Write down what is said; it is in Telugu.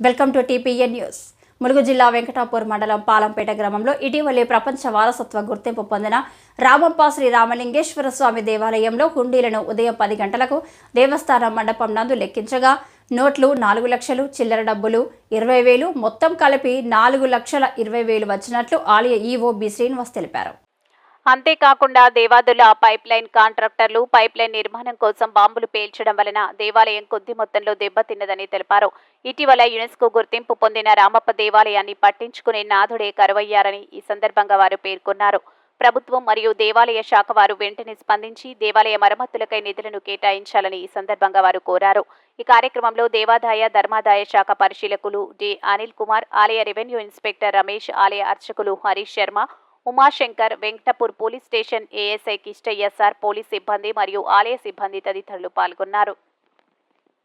Welcome to TPN news. Mulugu జిల్లా వెంకటాపూర్ మండలం పాలంపేట గ్రామంలో ఇటీవలే ప్రపంచ వారసత్వ గుర్తింపు పొందిన రామప్ప శ్రీ రామలింగేశ్వర స్వామి దేవాలయంలో హుండీలను ఉదయం పది గంటలకు దేవస్థానం మండపం నందు లెక్కించగా నోట్లు నాలుగు లక్షలు చిల్లర డబ్బులు ఇరవై వేలు మొత్తం కలిపి నాలుగు లక్షల ఇరవై వేలు వచ్చినట్లు ఆలయ ఈవో బి శ్రీనివాస్ తెలిపారు. అంతేకాకుండా దేవాదుల పైప్ లైన్ కాంట్రాక్టర్లు పైప్ లైన్ నిర్మాణం కోసం బాంబులు పేల్చడం వలన దేవాలయం కొద్ది మొత్తంలో దెబ్బతిన్నదని తెలిపారు. ఇటీవల యునెస్కో గుర్తింపు పొందిన రామప్ప దేవాలయాన్ని పట్టించుకునే నాథుడే కరువయ్యారని ఈ సందర్భంగా వారు పేర్కొన్నారు. ప్రభుత్వం మరియు దేవాలయ శాఖ వారు వెంటనే స్పందించి దేవాలయ మరమ్మతులకై నిధులను కేటాయించాలని ఈ సందర్భంగా వారు కోరారు. ఈ కార్యక్రమంలో దేవాదాయ ధర్మాదాయ శాఖ పరిశీలకులు డి. అనిల్ కుమార్ ఆలయ రెవెన్యూ ఇన్స్పెక్టర్ రమేష్ ఆలయ అర్చకులు Harish Sharma Umashankar Venkatapur police station ASI Kishtaiah sir police సిబ్బంది మరియు ఆలయ సిబ్బంది తదితరులు పాల్గొన్నారు.